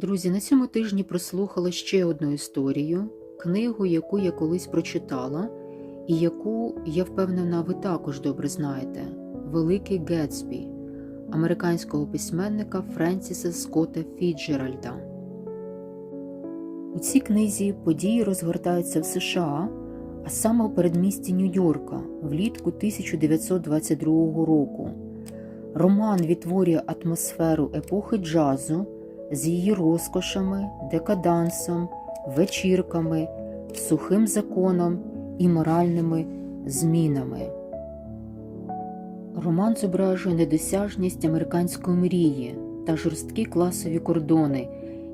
Друзі, на цьому тижні прослухала ще одну історію, книгу, яку я колись прочитала, і яку, я впевнена, ви також добре знаєте Великий Гетсбі американського письменника Френсіса Скотта Фіджеральда. У цій книзі події розгортаються в США, а саме у передмісті Нью-Йорка влітку 1922 року. Роман відтворює атмосферу епохи джазу з її розкошами, декадансом, вечірками, сухим законом і моральними змінами. Роман зображує недосяжність американської мрії та жорсткі класові кордони,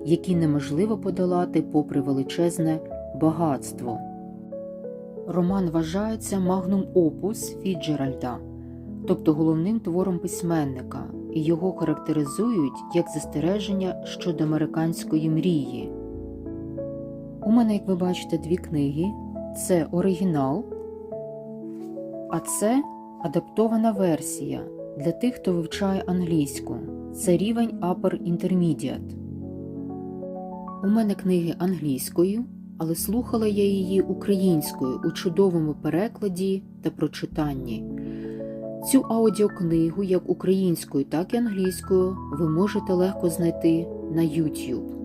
які неможливо подолати попри величезне багатство. Роман вважається магнум опус Фіджеральда, тобто головним твором письменника, і його характеризують як застереження щодо американської мрії. У мене, як ви бачите, дві книги: це оригінал, а це адаптована версія для тих, хто вивчає англійську. Це рівень Upper Intermediate. У мене книги англійською, але слухала я її українською у чудовому перекладі та прочитанні. Цю аудіокнигу як українською, так і англійською ви можете легко знайти на YouTube.